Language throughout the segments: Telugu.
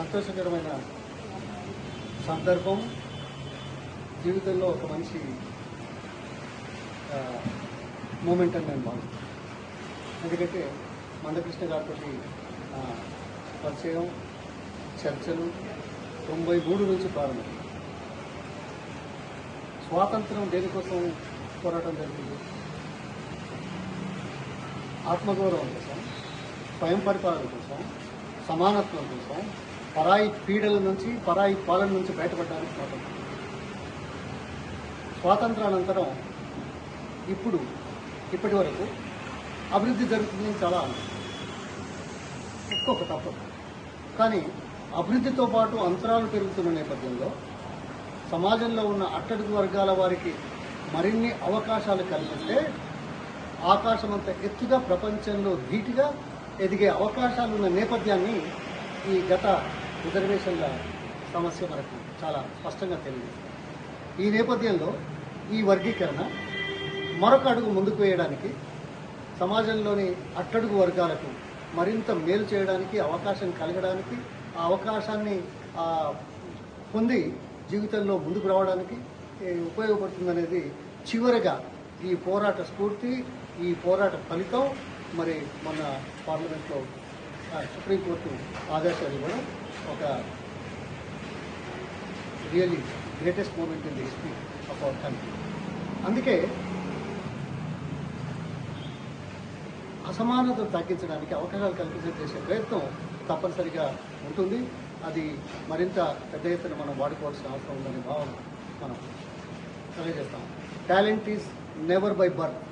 సంతోషకరమైన సందర్భం. జీవితంలో ఒక మనిషి మూమెంట్ అని నేను భావిస్తాను. ఎందుకంటే మందకృష్ణ గారితో పరిచయం చర్చలు తొంభై మూడు నుంచి ప్రారంభం. స్వాతంత్రం దేనికోసం పోరాటం జరిగింది? ఆత్మగౌరవం కోసం స్వయం పరిపాలన కోసం సమానత్వం కోసం పరాయి పీడల నుంచి పరాయి పాలన నుంచి బయటపడడానికి స్వాతంత్రం. స్వాతంత్రానంతరం ఇప్పుడు ఇప్పటి వరకు అభివృద్ధి జరుగుతుందని చాలా ఎక్కువ ఒక్కొక్క తప్పదు కానీ అభివృద్ధితో పాటు అంతరాలు పెరుగుతున్న నేపథ్యంలో సమాజంలో ఉన్న అట్టడుగు వర్గాల వారికి మరిన్ని అవకాశాలు కలిగిస్తే ఆకాశమంత ఎత్తుగా ప్రపంచంలో ధీటుగా ఎదిగే అవకాశాలున్న నేపథ్యాన్ని ఈ గత రిజర్వేషన్ల సమస్య మనకు చాలా స్పష్టంగా తెలియదు. ఈ నేపథ్యంలో ఈ వర్గీకరణ మరొక అడుగు ముందుకు వేయడానికి సమాజంలోని అట్టడుగు వర్గాలకు మరింత మేలు చేయడానికి అవకాశం కలగడానికి ఆ అవకాశాన్ని పొంది జీవితంలో ముందుకు రావడానికి ఉపయోగపడుతుందనేది చివరగా ఈ పోరాట స్ఫూర్తి ఈ పోరాట ఫలితం మరి మన పార్లమెంట్లో సుప్రీంకోర్టు ఆదేశాలు ఇవ్వడం ఒక really greatest moment in the history of our country అందుకే అసమానతను తగ్గించడానికి అవకాశాలు కల్పించే చేసే ప్రయత్నం తప్పనిసరిగా ఉంటుంది. అది మరింత పెద్ద ఎత్తున మనం వాడుకోవాల్సిన అవసరం ఉందనే భావన మనం తెలియజేస్తాం. Talent is never by birth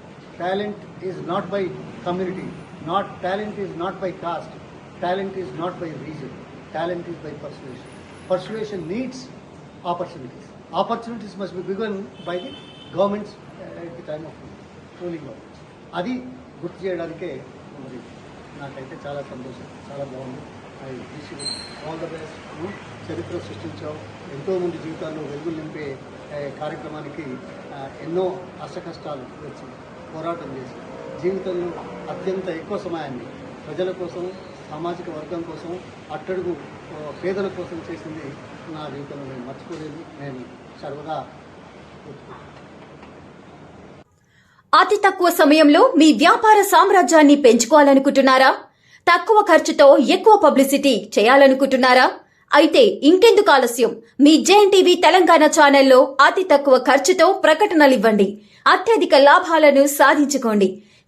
talent is not by community not talent is not by caste talent is not by reason talent is by persuasion persuasion needs opportunities opportunities must be begun by the governments at the time of ruling governments అది గుర్తు చేయడానికే మరి నాకైతే చాలా సంతోషం. చాలా బాగుంది. I wish all the best. చరిత్ర సృష్టించావు. ఎంతోమంది జీవితాల్లో వెలుగులు నింపే కార్యక్రమానికి ఎన్నో అష్టకష్టాలు వచ్చి పోరాటం చేసి జీవితంలో అత్యంత ఎక్కువ సమయాన్ని ప్రజల కోసం సామాజిక వర్గం కోసం అట్టడుగు పేదల కోసం చేసింది నా జీవితంలో నేను మర్చిపోలేదు నేను సర్వదా అతి తక్కువ సమయంలో మీ వ్యాపార సామ్రాజ్యాన్ని పెంచుకోవాలనుకుంటున్నారా? తక్కువ ఖర్చుతో ఎక్కువ పబ్లిసిటీ చేయాలనుకుంటున్నారా? అయితే ఇంకెందుకు ఆలస్యం? మీ జేఎన్ టీవీ తెలంగాణ ఛానల్లో అతి తక్కువ ఖర్చుతో ప్రకటనలివ్వండి. అత్యధిక లాభాలను సాధించుకోండి.